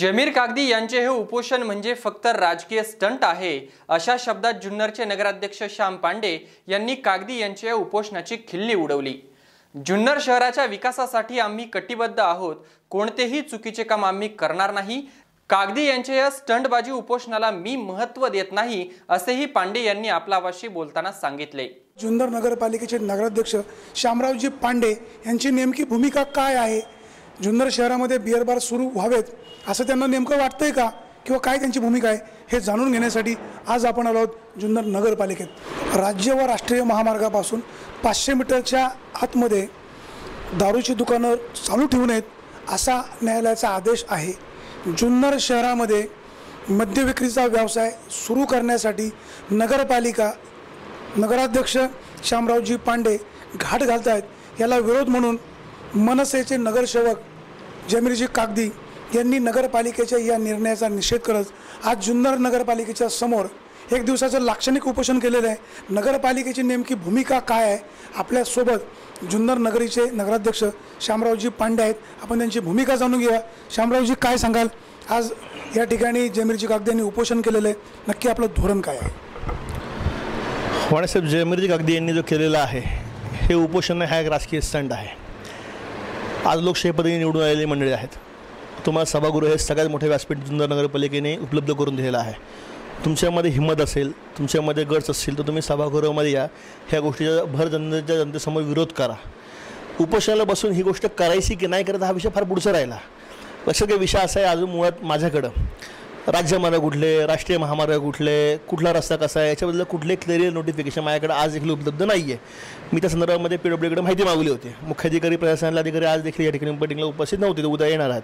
जमीर कागदी यांचे हे उपोषण म्हणजे फक्त राजकीय स्टंट आहे. अशा शब्दात जुन्नरचे नगराध्यक्ष श्याम पांडे यांनी कागदी यांच्या या उपोषणाची खिल्ली उडवली. जुन्नर शहराच्या विकासासाठी आम्ही कटिबद्ध आहोत. कोणतेही चुकीचे काम आम्ही करणार नाही. कागदी यांच्या या स्टंटबाजी उपोषणाला मी महत्त्व देत नाही असेही पांडे यांनी आपला आवाशी बोलताना सांगितले. जुन्नर नगरपालिकेचे नगराध्यक्ष श्यामरावजी पांडे यांची नेमकी भूमिका काय आहे? जुन्नर शहरामध्ये बिअर बार सुरू व्हावेत असं त्यांना नेमकं वाटतंय का? किंवा काय त्यांची भूमिका आहे हे जाणून घेण्यासाठी आज आपण आलो आहोत जुन्नर नगरपालिकेत. राज्य व राष्ट्रीय महामार्गापासून पाचशे मीटरच्या आतमध्ये दारूची दुकानं चालू ठेवू नयेत असा न्यायालयाचा आदेश आहे. जुन्नर शहरामध्ये मद्यविक्रीचा व्यवसाय सुरू करण्यासाठी नगरपालिका नगराध्यक्ष श्यामरावजी पांडे घाट घालत आहेत याला विरोध म्हणून मनसेचे नगरसेवक जमीरजी कागदी यांनी नगरपालिकेच्या या निर्णयाचा निषेध करत आज जुन्नर नगरपालिकेच्या समोर एक दिवसाचं लाक्षणिक उपोषण केलेलं आहे. नगरपालिकेची नेमकी भूमिका काय आहे? आपल्यासोबत जुन्नर नगरीचे नगराध्यक्ष श्यामरावजी पांडे आहेत. आपण त्यांची भूमिका जाणून घेऊया. श्यामरावजी काय सांगाल? आज या ठिकाणी जमीरजी कागदी यांनी उपोषण केलेलं आहे. नक्की आपलं धोरण काय आहे? वाणीसाहेब जयमिरजी कागदी यांनी जो केलेला आहे हे उपोषण हा एक राजकीय स्टंट आहे. आज लोकशाही पद्धतीने निवडून आलेली मंडळी आहेत. तुम्हाला सभागृह हे सगळ्यात मोठे व्यासपीठ जुन्नर नगरपालिकेने उपलब्ध करून दिलेलं आहे. तुमच्यामध्ये हिंमत असेल तुमच्यामध्ये गट्स असतील तर तुम्ही सभागृहामध्ये या. ह्या गोष्टीचा भर जनतेच्या जनतेसमोर विरोध करा. उपोषणाला बसून ही गोष्ट करायची की नाही करत हा विषय फार पुढचा राहिला. लक्षात काही विषय असा आहे अजून मुळात माझ्याकडं. राज्यमार्ग कुठले राष्ट्रीय महामार्ग कुठले कुठला रस्ता कसा आहे याच्याबद्दल कुठले क्लिअर नोटिफिकेशन माझ्याकडे आज देखील उपलब्ध नाही आहे मी त्या संदर्भामध्ये पी डब्ल्यूकडे माहिती मागवली होती. मुख्याधिकारी प्रशासन अधिकारी आज देखील या ठिकाणी मीटिंगला उपस्थित नव्हते ते उद्या येणार आहेत.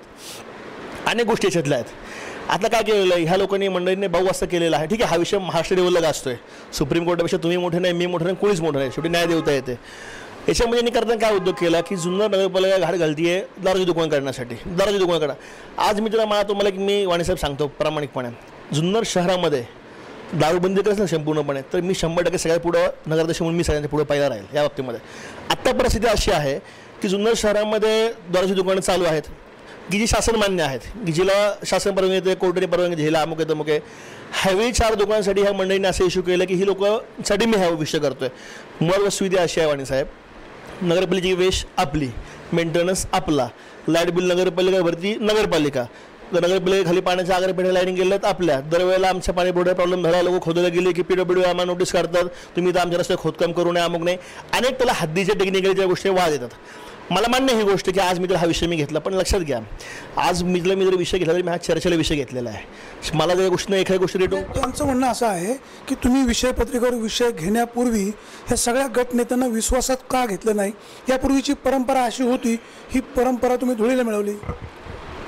अनेक गोष्टी याच्यातल्या आहेत. आता काय केलेलं आहे? ह्या लोकांनी मंडळींनी भाऊ असं केलेला आहे. ठीक आहे हा विषय महाराष्ट्र लेवलला आहे सुप्रीम कोर्टापेक्षा तुम्ही मोठे नाही मी मोठे नाही कोणीच मोठं नाही. शेवटी न्याय देवता येते. याच्यामध्ये यांनी करताना काय उद्योग केला की जुन्नर नगरपालिका घाट घालतीये आहे दारूची दुकान करण्यासाठी. दारूची दुकान करा. आज मी तुला मला तुम्हाला की मी वाणीसाहेब सांगतो प्रामाणिकपणे. जुन्नर शहरामध्ये दारूबंदी करत ना संपूर्णपणे तर मी शंभर टक्के सगळ्यात पुढं नगराध्यक्ष म्हणून मी सगळ्यांच्या पुढं पहिला राहील या बाबतीमध्ये. आत्ता परिस्थिती अशी आहे की जुन्नर शहरामध्ये दारूची दुकानं चालू आहेत. की जी शासन मान्य आहेत. की जिला शासन परवानगी देते कोर्टाने परवानगी दिला अमुक आहे तमुक आहे. हायवे चार दुकानांसाठी ह्या मंडळीने असं इश्यू केलं की ही लोकांसाठी मी हा विषय करतोय. मुळात वस्तुविधी अशी आहे वाणीसाहेब नगरपालिकेची वेश आपली. मेंटेनन्स आपला. लाइट बिल नगरपालिकावरती नगरपालिका. नगरपालिकेखाली पाण्याच्या आगारपेठ्या लाईनिंग गेल्यात आपल्या. दरवेळेला आमच्या पाणी पुढे प्रॉब्लेम झाला लोक खोदायला गेले की पीडब्ल्यू आम्हाला नोटीस काढतात. तुम्ही तर आमच्या रस्त्यात खोदकाम करू नये अमुक नाही अनेक त्याला हद्दीच्या टेक्निकलच्या गोष्टी वाद येतात. मला मान्य ही गोष्ट की आज मी तर हा विषय मी घेतला पण लक्षात घ्या. आज मी जर मी जर विषय घेतला तरी मी हा चर्चेला विषय घेतलेला आहे. मला जर गोष्टी एखाद्या गोष्टी रेटो आमचं म्हणजे म्हणणं असं आहे की तुम्ही विषय पत्रिकेवर विषय घेण्यापूर्वी ह्या सगळ्या गटनेत्यांना विश्वासात का घेतलं नाही? यापूर्वीची परंपरा अशी होती ही परंपरा तुम्ही धुळीला मिळवली.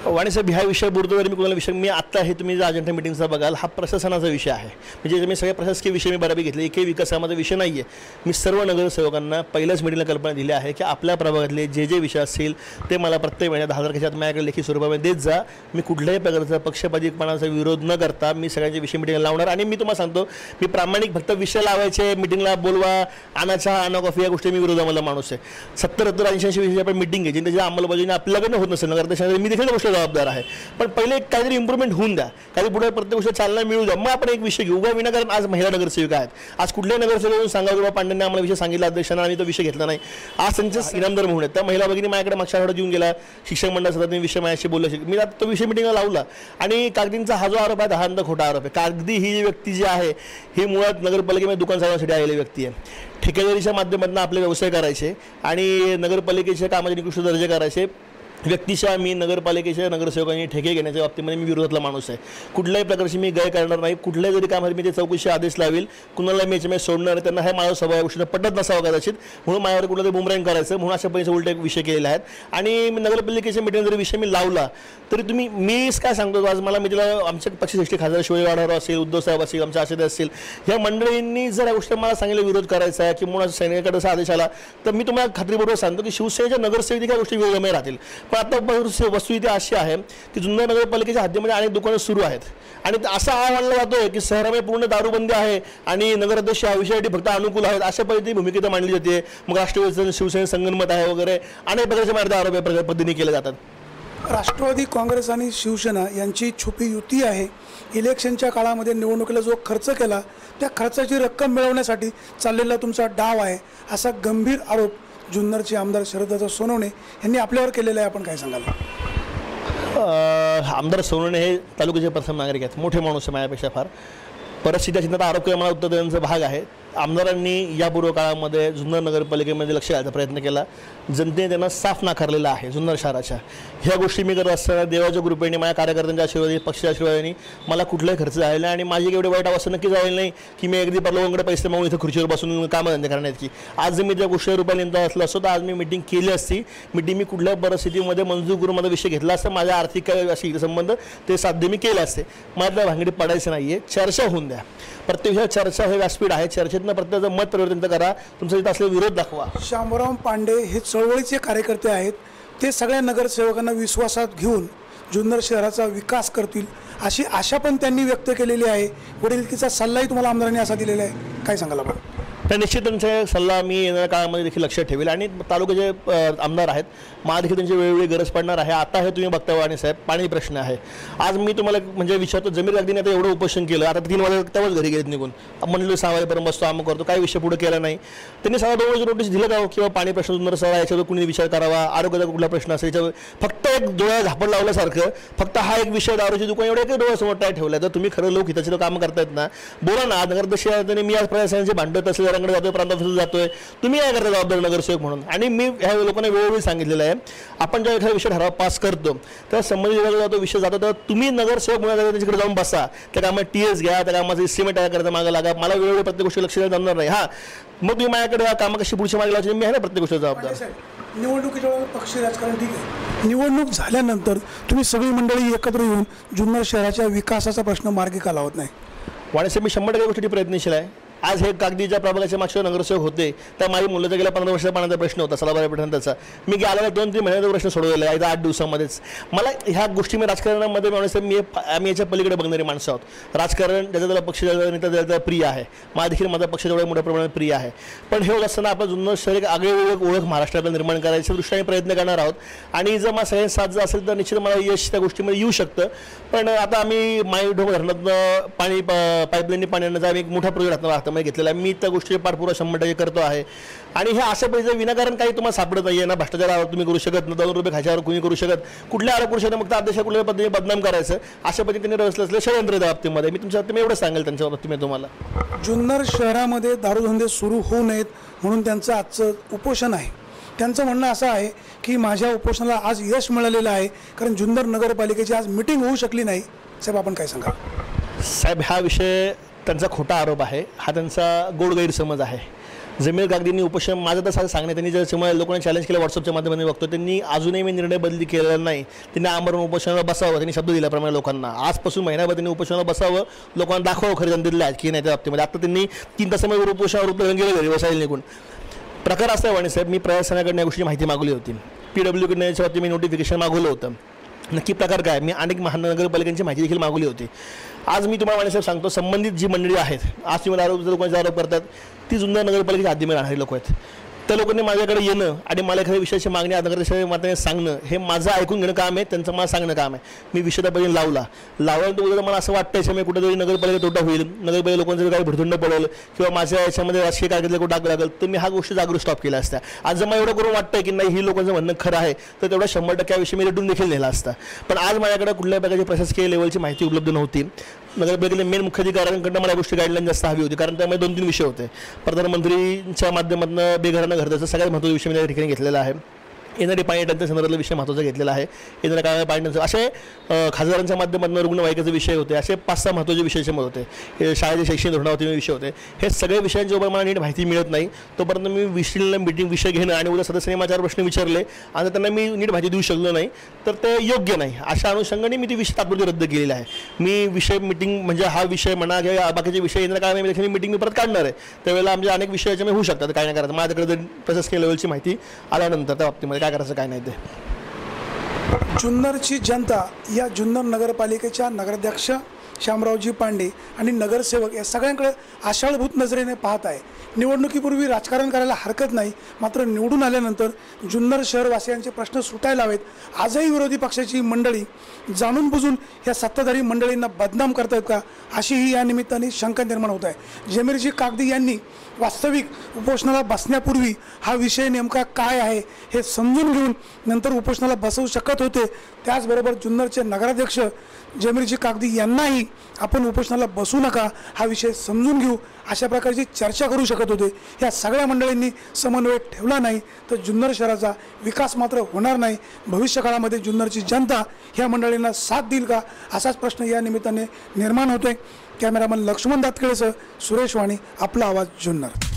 वाणीसाहेब ह्या विषय बुरतो जर मी कोणाला विषय मी आत्ता हे तुम्ही जर अजंठा मिटिंगचा बघाल हा प्रशासनाचा विषय आहे म्हणजे मी सगळ्या प्रशासकीय विषय मी बऱ्यापैकी घेतले एकही विकासामध्ये विषय नाही आहे मी सर्व नगरसेवकांना पहिल्याच मिटिंगला कल्पना दिली आहे की आपल्या प्रभागातले जे जे विषय असतील ते मला प्रत्येक महिन्यात दहा हजार कशात माझ्याकडे लेखी स्वरूपामध्ये देत जा मी कुठल्याही प्रकारचा पक्षपातीपणाचा विरोध न करता मी सगळ्यांचे विषय मीटिंगला लावणार आणि मी तुम्हाला सांगतो मी प्रामाणिक फक्त विषय लावायचे मिटिंगला बोलवा आणा चहा आणा कॉफी या गोष्टी मी विरोधामधला माणूस आहे सत्तर सत्तर ऐंशी ऐंशी विषय आपण मिटिंग घ्यायची त्याच्या अंमलबजावणी आपल्याकडनं होत नसेल नगराध्यक्षांना मी देखील गोष्ट जबाबदार आहे. पण पहिले एक काहीतरी इम्प्रूव्हमेंट होऊन द्या. काही पुढे प्रत्येक गोष्ट चालना मिळू द्या. मग आपण एक विषय घेऊ. उगा विनाकारण आज महिला नगरसेविका आहेत. आज कुठल्याही नगरसेवक सांगा बाबा पांड्यांनी आम्हाला विषय सांगितला अध्यक्षांना आम्ही तो विषय घेतला नाही. आज त्यांचे इनामदार म्हणून आहेत. त्या महिला भगिनी माझ्याकडे मागच्या आठवड्यात येऊन गेला शिक्षण मंडळ सतत विषय माझ्याशी बोलले. मी आता तो विषय मिटिंगला लावला. आणि कागदींचा हा जो आरोप आहे दहा खोटा आरोप आहे. कागदी ही व्यक्ती जी आहे ही मुळात नगरपालिकेमध्ये दुकान चालवण्यासाठी आलेली व्यक्ती आहे. ठेकेदारीच्या माध्यमातून आपले व्यवसाय करायचे आणि नगरपालिकेच्या कामाचे निकृष्ट दर्जे करायचे. व्यक्तिशः मी नगरपालिकेच्या नगरसेवकांनी ठेके घेण्याच्या बाबतीमध्ये मी विरोधातला माणूस आहे. कुठल्याही प्रकारची मी गय करणार नाही. कुठल्याही जरी कामात मी ते चौकशी आदेश लावेल कुणाला मी याच्यामध्ये सोडणार नाही. त्यांना हे माझा स्वभाव गोष्टीनं पटत नसावा कदाचित. म्हणून माझ्यावर कुठलं तरी बुमरँग करायचं. म्हणून अशा पैसे उलटे विषय केलेले आहेत. आणि मी नगरपालिकेच्या मीटिंग जरी विषय मी लावला तरी तुम्ही मीच काय सांगतो? आज मला मी तिला आमच्या पक्षश्रेष्ठी खासदार शिवाजी वाढावर असेल उद्धव साहेब असेल आमच्या आशेद असतील ह्या मंडळींनी जर या गोष्टी मला सांगितलं विरोध करायचा आहे किंवा सैनिकाकडे असा आदेश आला तर मी तुम्हाला खात्रीबरोबर सांगतो की शिवसेनेच्या नगरसेविका गोष्टी विरोधामध्ये राहतील. पण आता वस्तू इथे अशी आहे की जुन्नर नगरपालिकेच्या हद्दीमध्ये अनेक दुकानं सुरू आहेत. आणि असा हा मानला जातोय की शहरामध्ये पूर्ण दारूबंदी आहे आणि नगराध्यक्ष या विषयासाठी फक्त अनुकूल आहेत अशा पद्धतीने भूमिकेत मांडली जाते. मग राष्ट्रवादी शिवसेना संगनमत आहे वगैरे अनेक प्रकारचे मार्ग आरोप या पद्धतीने केले जातात. राष्ट्रवादी काँग्रेस आणि शिवसेना यांची छुपी युती आहे. इलेक्शनच्या काळामध्ये निवडणुकीला जो खर्च केला त्या खर्चाची रक्कम मिळवण्यासाठी चाललेला तुमचा डाव आहे असा गंभीर आरोप जुन्नरचे आमदार शरददादा सोनवणे यांनी आपल्यावर केलेलं आहे. आपण काय सांगाल? आमदार सोनवणे हे तालुक्याचे प्रथम नागरिक आहेत. मोठे माणूस आहे माझ्यापेक्षा फार. परत चिंता आरोप केला मला उत्तर देण्याचा भाग आहे. आमदारांनी यापूर्व काळामध्ये जुन्नर नगरपालिकेमध्ये लक्ष घालण्याचा प्रयत्न केला. जनतेने त्यांना साफ नाकारलेला आहे जुन्नर शहराच्या. ह्या गोष्टी मी करत असताना देवाच्या कृपेने माझ्या कार्यकर्त्यांच्या आशीर्वादी पक्षाच्या आशीर्वादाने मला कुठलाही खर्च झालेला आणि माझी एवढी वाईट अवस्था नक्की झालेली नाही की मी अगदी परलोकांकडे पैसे मागून इथं खुर्चीवर बसून कामधंदे करण्यात की आज जर मी त्या गोष्टीवर रुपये नेमता असलं असतो तर आज मी मिटिंग केली असती. मिटिंग मी कुठल्या परिस्थितीमध्ये मंजूर करून माझा विषय घेतला असता माझ्या आर्थिक अशी संबंध ते साध्य मी केले असते. मला त्या भांगडी पडायचं नाही आहे चर्चा होऊन द्या. प्रत्येक विषयात चर्चा हे व्यासपीठ आहे. चर्चेतनं प्रत्येकाचं मत परिवर्तन करा. तुमचा इथं असलेला विरोध दाखवा. शामराव पांडे हे चळवळीचे कार्यकर्ते आहेत. ते सगळ्या नगरसेवकांना विश्वासात घेऊन जुन्नर शहराचा विकास करतील अशी आशा पण त्यांनी व्यक्त केलेली आहे. वडिलकीचा सल्लाही तुम्हाला आमदारांनी असा दिलेला आहे. काय सांगाल आपण? तर निश्चित त्यांचा सल्ला मी येणाऱ्या काळामध्ये देखील लक्षात ठेवेल. आणि तालुक्याचे आमदार आहेत मला देखील त्यांची वेळोवेळी गरज पडणार आहे. आता हे तुम्ही बघता वाणी साहेब पाणी प्रश्न आहे. आज मी तुम्हाला म्हणजे विचारतो जमीन अगदीने आता एवढं उपोषण केलं. आता तीन वाजता तेव्हाच घरी गेलेत निघून. म्हणलो सहा वाजेपर्यंत बसतो आम्ही करतो. काही विषय पुढे केला नाही. त्यांनी सहा दोन वाजे नोटीस दिलं का किंवा पाणी प्रश्न सुंदर सर याच्यावर कुणी विचार करावा आरोग्याचा कुठला प्रश्न असेल याच्यावर फक्त एक डोळ्या झापड लावल्यासारखं फक्त हा एक विषय दारूची दुकान एवढ्या काही डोळ्यासमोर काय ठेवलं तर तुम्ही खरं लोक हिताचे काम करतायत ना. बोला ना नगरदर्शी मी आज प्रशासनाचे भांडत असलेल्याकडे जातोय प्रांत ऑफिसला जातोय. तुम्ही काय करता जबाबदार नगरसेवक म्हणून? आणि मी ह्या लोकांना वेळोवेळी सांगितलेलं आहे आपण जेव्हा एखादा विषय ठराव पास करतो तेव्हा संबंधित विभागाला जातो विषय जातो तेव्हा तुम्ही नगरसेवक म्हणून त्याच्याकडे जाऊन बसा त्या कामात टी एस घ्या त्या कामाचं इस्टिमेट तयार करता मागे लागा मला वेळोवेळी प्रत्येक गोष्टी लक्ष द्यायला जमणार नाही. हां मग तुम्ही माझ्याकडे कामं कशी पुढची मागे लावायची मी आहे ना प्रत्येक गोष्ट जबाबदार. निवडणुकीच्या वेळेला पक्षी राजकारण ठीक आहे. निवडणूक झाल्यानंतर तुम्ही सगळी मंडळी एकत्र येऊन जुन्नर शहराच्या विकासाचा प्रश्न मार्गी का लावत नाही? वाणीसाहेब मी शंभर टक्के गोष्टी प्रयत्नशील आहे. आज हे कागदीच्या प्रभागाच्या मागच्या नगरसेवक होते त्या माझी मुलाचा गेल्या पंधरा वर्षाचा पाण्याचा प्रश्न होता सलाबाऱ्यापर्यंतचा मी गेल्या दोन तीन महिन्याचा प्रश्न सोडवलेला आहे आठ दिवसामध्येच. मला ह्या गोष्टी मी राजकारणामध्ये वाणीसाहेब मी आम्ही याच्या पलीकडे बघणारी माणसं आहोत. राजकारण ज्याचा त्याला पक्ष ज्याचा नेता ज्याचा त्याला प्रिय आहे. मला देखील माझा पक्ष जेवढ्या मोठ्या प्रमाणात प्रिय आहे. पण हे होत असताना आपण जुन्नर शहर एक आगळे ओळख ओळख महाराष्ट्राला निर्माण करायच्या दृष्टीने प्रयत्न करणार आहोत. आणि जर मला सगळ्यांनी साथ जर असेल तर निश्चित मला यश त्या गोष्टीमध्ये येऊ शकतं. पण आता आम्ही माई ढोक धरणातनं पाणी पाईपलाईनने पाणी आणण्याचा आम्ही एक मोठा प्रोजेक्ट हातात हातामध्ये घेतलेला आहे. मी त्या गोष्टीचे पाठपुरा शंभर टक्के करतो आहे. आणि हे अशा पैसे विनाकारण काही तुम्हाला सापडत नाही ना. भ्रष्टाचारावर तुम्ही करू शकत ना दोन रुपये खायच्यावर कुणी करू शकत. कुठल्या आरोप करू शकत मग अध्यक्ष कुठल्या पद्धतीने बदनाम करायचं? अशा पद्धतीने रचलं असलं षडयंत्र त्या बाबतीमध्ये. मी तुमच्या बाबतीत एवढं सांगेल त्यांच्या बाबतीमध्ये तुम्हाला. जुन्नर शहरामध्ये दारूधंदे सुरू होऊ नयेत म्हणून त्यांचं आजचं उपोषण आहे. त्यांचं म्हणणं असं आहे की माझ्या उपोषणाला आज यश मिळालेलं आहे. कारण जुन्नर नगरपालिकेची आज मिटिंग होऊ शकली नाही. साहेब आपण काय सांगा साहेब हा विषय त्यांचा खोटा आरोप आहे. हा त्यांचा गोड गैरसमज आहे. जमीर कागदींनी उपोषण माझं तर सांगणे त्यांनी जर ज्याच्यामुळे लोकांनी चॅलेंज केलं व्हॉट्सअपच्या माध्यमातून बघतो त्यांनी अजूनही मी निर्णय बदली केलेला नाही. त्यांनी आमरण उपोषणाला बसावं त्यांनी शब्द दिल्याप्रमाणे लोकांना. आजपासून महिन्याभर त्यांनी उपोषणाला बसावं लोकांना दाखवावं खरं जनतेला आहे की नाही त्या बाबतीमध्ये. आता त्यांनी तीन तासामध्ये उपोषणावर उपलब्ध गेले घरी बसायला निघून. प्रकार असा आहे वाणी साहेब मी प्रशासनाकडनं या गोष्टीची माहिती मागवली होती. पी डब्ल्यूकडनं याच्या बाबतीत मी नोटिफिकेशन मागवलं होतं. नक्की प्रकार काय? मी अनेक महानगरपालिकांची माहिती देखील मागवली होती. आज मी तुम्हाला वाणीसाहेब सांगतो संबंधित जी मंडळी आहेत आज तुम्ही आरोप लोकांचे आरोप करतात ती जुन्नर नगरपालिकेच्या हद्दीमध्ये राहणारी लोक आहेत. त्या लोकांनी माझ्याकडे येणं आणि मला एखाद्या विषयाची मागणी नगरदेशाच्या माताने सांगणं हे माझं ऐकून घेणं काम आहे त्यांचं मला सांगणं काम आहे. मी विषय त्या लावला. लावल्यानंतर उद्या मला असं वाटतं याच्यामुळे कुठेतरी नगरपालिका तोटा होईल. नगरपालिका लोकांचं जर काही भडथुंड पडेल किंवा माझ्या याच्यामध्ये राजकीय कारकिर्दीला कुठं टाकलं लागेल तर मी हा गोष्ट जागरूक स्टॉप केला असता. आज जर मला एवढं करून वाटतं की नाही ही लोकांचं म्हणणं खरं आहे तर तेवढा शंभर टक्क्याविषयी विषयी मी रेटून देखील नेला असता. पण आज माझ्याकडे कुठल्याही प्रकारची प्रशासकीय लेवलची माहिती उपलब्ध नव्हती. नगरपालिकेने मेन मुख्याधिकाऱ्यांकडनं मला या गोष्टी गाईडलाईन जास्त हवी होती. कारण त्यामध्ये दोन तीन विषय होते. प्रधानमंत्रीच्या माध्यमातून बेघरांना घरचं सगळ्यात महत्त्वाचा विषय मी त्या ठिकाणी घेतलेला आहे. येणारी पाणी टंचाई संदर्भातला विषय महत्त्वाचा घेतलेला आहे. येणाऱ्या काळात पाणी टंचाई असे खासदारांच्या माध्यमातून रुग्णवाहिकेचे विषय होते. असे पाच सहा महत्त्वाचे विषय मत होते. शाळेचे शैक्षणिक धोरणावरती विषय होते. हे सगळे विषयांच्या मला नीट माहिती मिळत नाही. तोपर्यंत मी विषयला मिटिंग विषय घेणं आणि उद्या सदस्यांनी माझ्यावर प्रश्न विचारले आणि त्यांना मी नीट माहिती देऊ शकलो नाही तर ते योग्य नाही. अशा अनुषंगाने मी ती विषय तात्पुरती रद्द केलेला आहे. मी विषय मिटिंग म्हणजे हा विषय म्हणा किंवा बाकीचे विषय येणार काळामध्ये मिटिंग मी परत काढणार आहे. त्यावेळेला आमच्या अनेक विषय याच्यामध्ये होऊ शकतात. काय नाही करायचं. माझ्याकडे जर प्रशासकीय लेवलची माहिती आल्यानंतर त्या बाबतीमध्ये काय करायचं काय नाही ते. जुन्नरची जनता या जुन्नर नगरपालिकेच्या नगराध्यक्ष श्यामरावजी पांडे आणि नगरसेवक या सगळ्यांकडे आषाढभूत नजरेने पाहत आहे. निवडणुकीपूर्वी राजकारण करायला हरकत नाही मात्र निवडून आल्यानंतर जुन्नर शहरवासियांचे प्रश्न सुटायला हवेत. आजही विरोधी पक्षाची मंडळी जाणून बुजून या सत्ताधारी मंडळींना बदनाम करतायत का अशीही या निमित्ताने शंका निर्माण होत आहे. जमीरजी कागदी यांनी वास्तविक उपोषणाला बसण्यापूर्वी हा विषय नेमका काय आहे हे समजून घेऊन नंतर उपोषणाला बसवू शकत होते. त्याचबरोबर जुन्नरचे नगराध्यक्ष जमीरजी कागदी यांनाही आपण उपोषणाला बसू नका हा विषय समजून घेऊ अशा प्रकारची चर्चा करू शकत होते. या सगळ्या मंडळींनी समन्वय ठेवला नाही तर जुन्नर शहराचा विकास मात्र होणार नाही. भविष्यकाळामध्ये जुन्नरची जनता ह्या मंडळींना साथ देईल का? असाच प्रश्न या निमित्ताने निर्माण होतोय. कॅमेरामन लक्ष्मण दातकेळेसह सुरेश वाणी आपला आवाज जुन्नर.